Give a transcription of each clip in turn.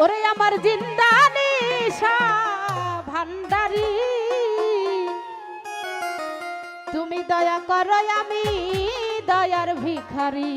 ওরে আমার জিন্দানি ভান্ডারি তুমি দয়া করো, আমি দয়ার ভিখারি।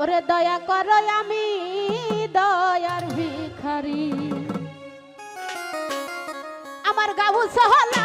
ওরে দয়া করো, আমি দয়ার ভিখারি। আমার গাবু সহলা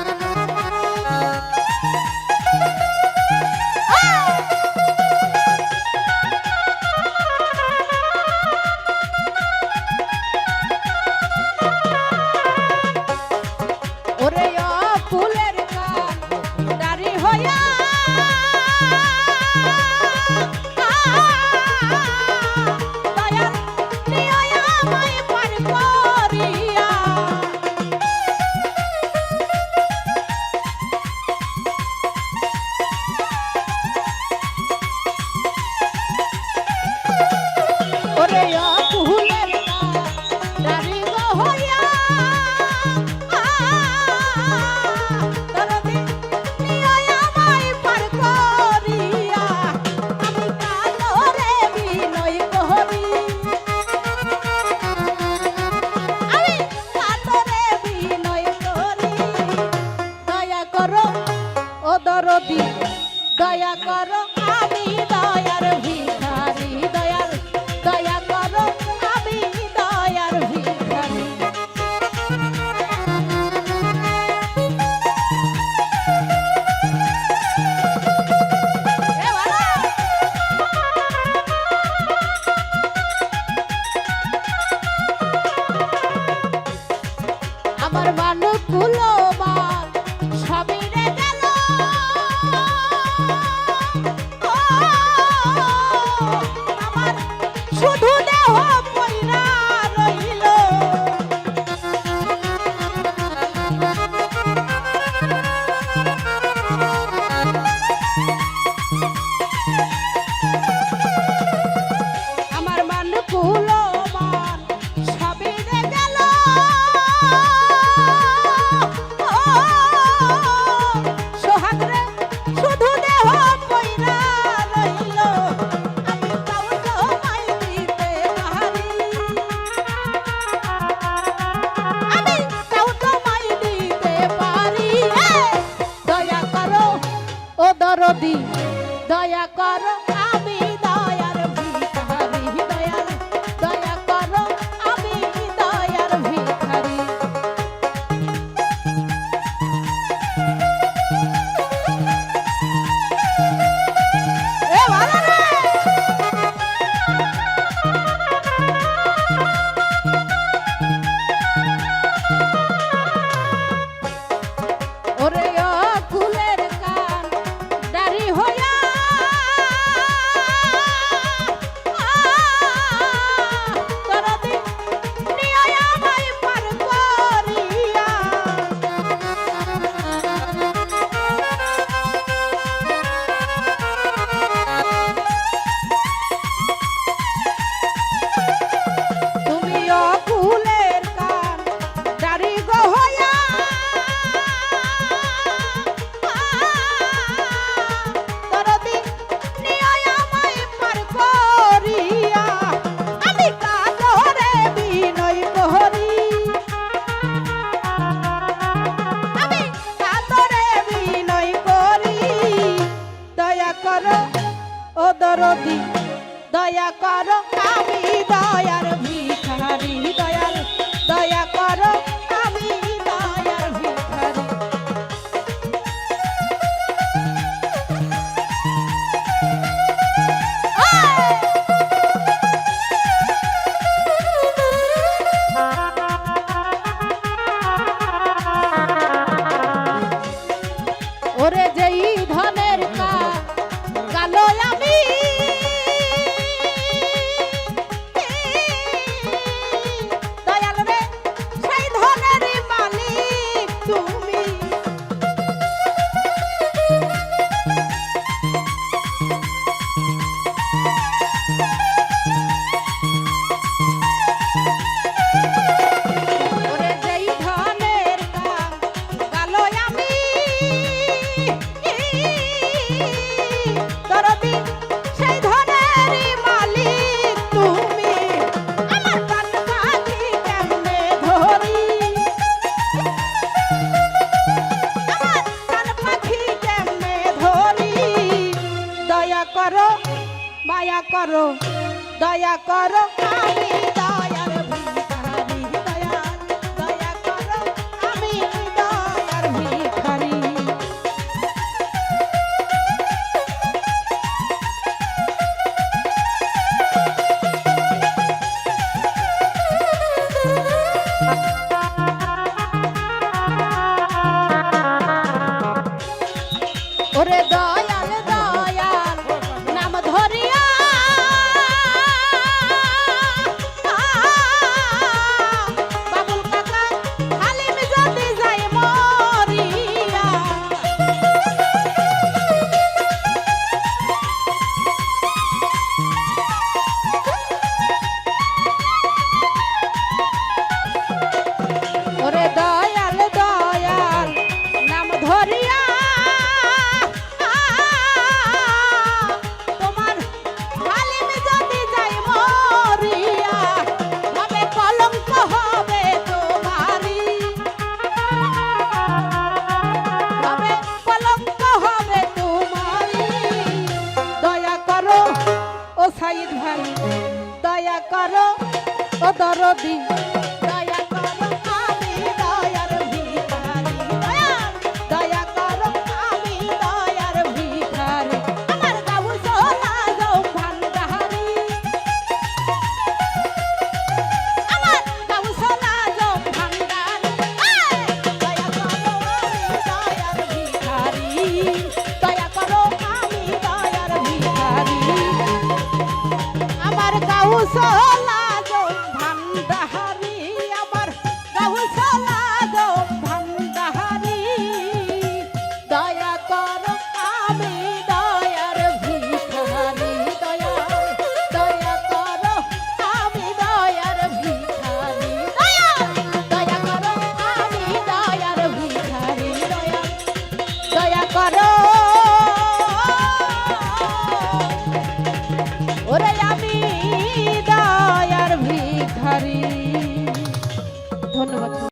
রবি দয়া করো যদি দয়া করো রবি দয়া করো করো দয়া করো আমি ও